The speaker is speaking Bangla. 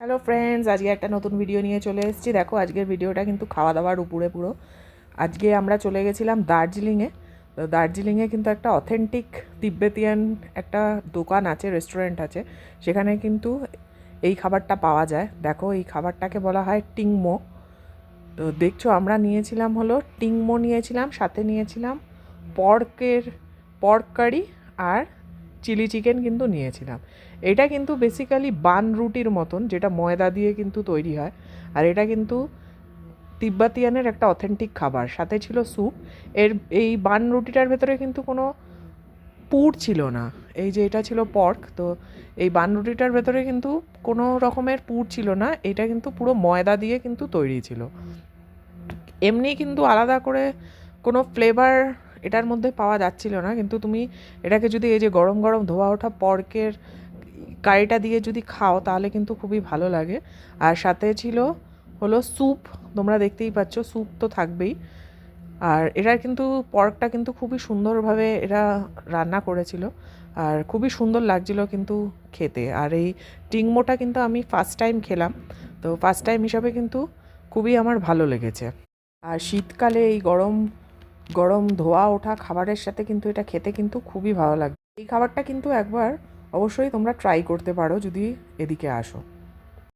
হ্যালো ফ্রেন্ডস আজকে একটা নতুন ভিডিও নিয়ে চলে এসেছি। দেখো, আজকের ভিডিওটা কিন্তু খাওয়া দাওয়ার উপরে পুরো। আজকে আমরা চলে গেছিলাম দার্জিলিংয়ে তো দার্জিলিংয়ে কিন্তু একটা অথেন্টিক তিব্বেতিয়ান একটা দোকান আছে রেস্টুরেন্ট আছে। সেখানে কিন্তু এই খাবারটা পাওয়া যায়। দেখো, এই খাবারটাকে বলা হয় টিংমো। তো দেখছ, আমরা নিয়েছিলাম হলো টিংমো নিয়েছিলাম, সাথে নিয়েছিলাম পর্কের পর্ক কারি আর চিলি চিকেন কিন্তু নিয়েছিলাম। এটা কিন্তু বেসিক্যালি বান রুটির মতন, যেটা ময়দা দিয়ে কিন্তু তৈরি হয়। আর এটা কিন্তু তিব্বাতিয়ানের একটা অথেন্টিক খাবার। সাথে ছিল স্যুপ এর এই বান রুটিটার ভেতরে কিন্তু কোনো পুর ছিল না। এই যে এটা ছিল পর্ক তো এই বান রুটিটার ভেতরে কিন্তু কোনো রকমের পুর ছিল না। এটা কিন্তু পুরো ময়দা দিয়ে কিন্তু তৈরি ছিল। এমনি কিন্তু আলাদা করে কোনো ফ্লেভার এটার মধ্যে পাওয়া যাচ্ছিল না, কিন্তু তুমি এটাকে যদি এই যে গরম গরম ধোয়া ওঠা পর্কের কারিটা দিয়ে যদি খাও, তাহলে কিন্তু খুবই ভালো লাগে। আর সাথে ছিল হলো স্যুপ, তোমরা দেখতেই পাচ্ছ স্যুপ তো থাকবেই। আর এরা কিন্তু, পর্কটা কিন্তু খুবই সুন্দরভাবে এরা রান্না করেছিল। আর খুবই সুন্দর লাগছিল কিন্তু খেতে। আর এই টিংমোটা কিন্তু আমি ফার্স্ট টাইম খেলাম। তো ফার্স্ট টাইম হিসাবে কিন্তু খুবই আমার ভালো লেগেছে। আর শীতকালে এই গরম গরম ধোয়া ওঠা খাবারের সাথে কিন্তু এটা খেতে কিন্তু খুবই ভালো লাগে। এই খাবারটা কিন্তু একবার অবশ্যই তোমরা ট্রাই করতে পারো যদি এদিকে আসো।